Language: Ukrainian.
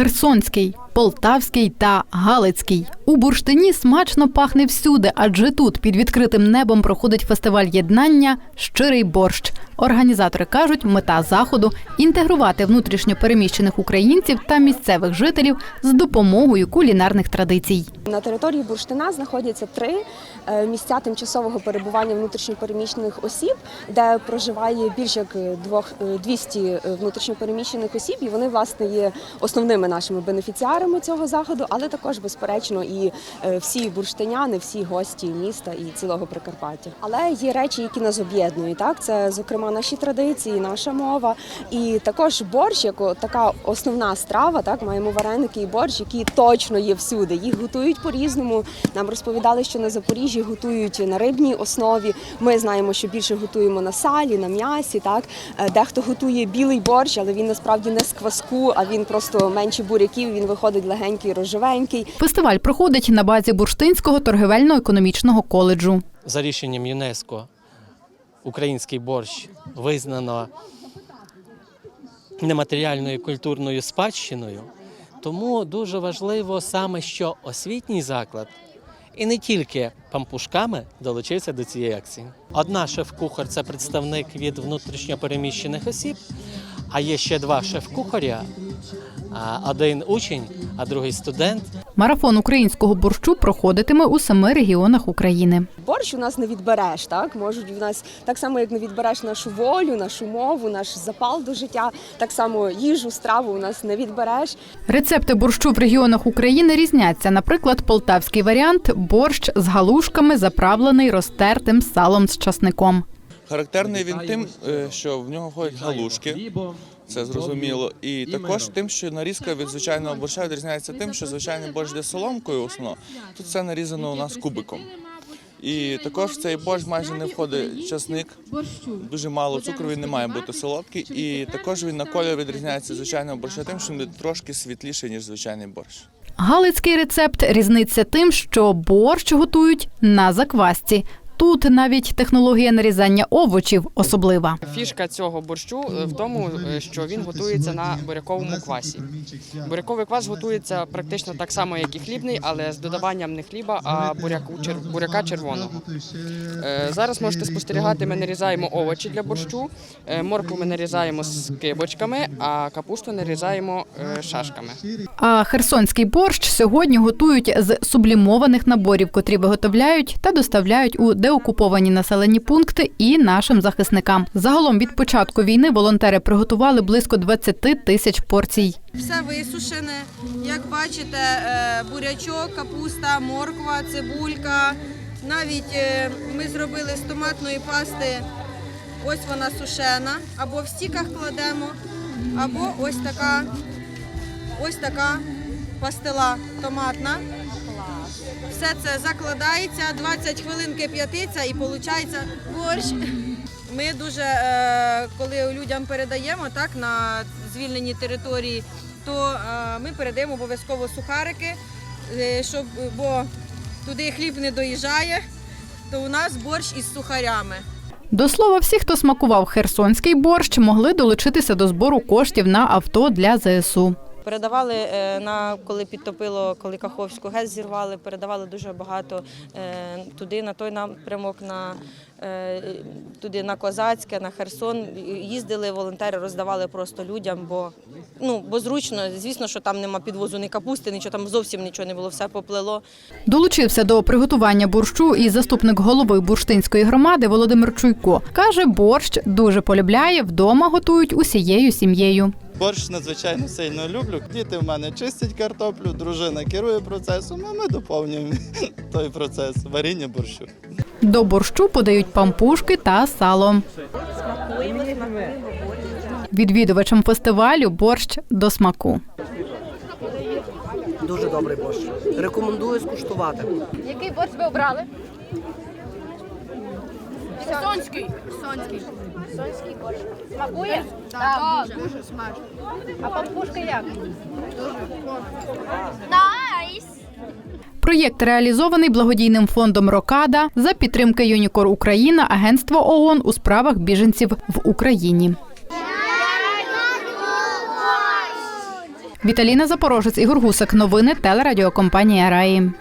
Херсонський, Полтавський та Галицький. У бурштині смачно пахне всюди, адже тут під відкритим небом проходить фестиваль єднання Щирий борщ. Організатори кажуть, мета заходу інтегрувати внутрішньо переміщених українців та місцевих жителів з допомогою кулінарних традицій. На території Бурштина знаходяться три е, місця тимчасового перебування внутрішньопереміщених осіб, де проживає більше як двох- е, 200 внутрішньопереміщених осіб, і вони власне є основними нашими бенефіціарами цього заходу, але також безперечно і е, всі бурштиняни, всі гості міста і цілого Прикарпаття. Але є речі, які нас об'єднують. Так, це зокрема наші традиції, наша мова, і також борщ, як така основна страва. Так, маємо вареники і борщ, які точно є всюди. Їх готують по-різному. Нам розповідали, що на Запоріжжі готують на рибній основі. Ми знаємо, що більше готуємо на салі, на м'ясі. Так Е, дехто готує білий борщ, але він насправді не з кваску, а він просто менше буряків. Він виходить легенький, розживенький. Фестиваль проходить на базі Бурштинського торгівельно-економічного коледжу. За рішенням ЮНЕСКО український борщ визнано нематеріальною культурною спадщиною. Тому дуже важливо саме, що освітній заклад і не тільки пампушками долучився до цієї акції. Одна шеф-кухар це представник від внутрішньопереміщених осіб, а є ще два шеф-кухаря, один учень, а другий студент. Марафон українського борщу проходитиме у семи регіонах України. Борщ у нас не відбереш, так можуть в нас так само, як не відбереш нашу волю, нашу мову, наш запал до життя. Так само їжу, страву у нас не відбереш. Рецепти борщу в регіонах України різняться. Наприклад, полтавський варіант борщ з галушками, заправлений розтертим салом з часником. Характерний він тим, е, що в нього входять галушки, це зрозуміло. І також тим, що нарізка від звичайного борща відрізняється тим, що звичайний борщ де соломкою основно, тут все нарізано у нас кубиком. І також в цей борщ майже не входить часник, дуже мало цукру, він не має бути солодкий. І також він на колір відрізняється від звичайного борща тим, що він трошки світліший, ніж звичайний борщ. Галицький рецепт різниця тим, що борщ готують на заквасці. Тут навіть технологія нарізання овочів особлива. Фішка цього борщу е, в тому, е, що він готується на буряковому квасі. Буряковий квас готується практично так само, як і хлібний, але з додаванням не хліба, а буряку, чер- буряка червоного. Е, Зараз можете спостерігати, ми нарізаємо овочі для борщу. Моркву ми нарізаємо з кибочками, а капусту нарізаємо шашками. А херсонський борщ сьогодні готують з сублімованих наборів, котрі виготовляють та доставляють у деокуповані населені пункти і нашим захисникам. Загалом від початку війни волонтери приготували близько 20 тисяч порцій. Все висушене. Як бачите, е, бурячок, капуста, морква, цибулька. Навіть е, ми зробили з томатної пасти. Ось вона сушена. Або в стіках кладемо, або ось така, ось така пастила томатна. Все це закладається, 20 хвилин кип'ятиться і виходить борщ. Ми дуже, е, коли людям передаємо так на звільнені території, то е, ми передаємо обов'язково сухарики, е, щоб, бо туди хліб не доїжджає, то у нас борщ із сухарями. До слова, всі, хто смакував херсонський борщ, могли долучитися до збору коштів на авто для ЗСУ. Передавали е, на коли підтопило, коли Каховську ГЕС зірвали, передавали дуже багато е, туди, на той напрямок, на е, туди на Козацьке, на Херсон. Їздили волонтери, роздавали просто людям, бо ну бо зручно. Звісно, що там нема підвозу ні капусти, нічого там зовсім нічого не було, все поплило. Долучився до приготування борщу і заступник голови бурштинської громади Володимир Чуйко. Каже, борщ дуже полюбляє, вдома готують усією сім'єю. Борщ надзвичайно сильно люблю. Діти в мене чистять картоплю, дружина керує процесом, а ми доповнюємо той процес варіння борщу. До борщу подають пампушки та сало. Відвідувачам фестивалю борщ до смаку. Дуже добрий борщ. Рекомендую скуштувати. Який борщ ви обрали? Херсонський. Херсонський. Херсонський борщ. Смакує? Так, дуже. смачно. А пампушка як? Дуже. Найс! Проєкт реалізований благодійним фондом Рокада за підтримки Юнікор Україна, агентство ООН у справах біженців в Україні. Віталіна Запорожець, Ігор Гусак. Новини телерадіокомпанія Раї.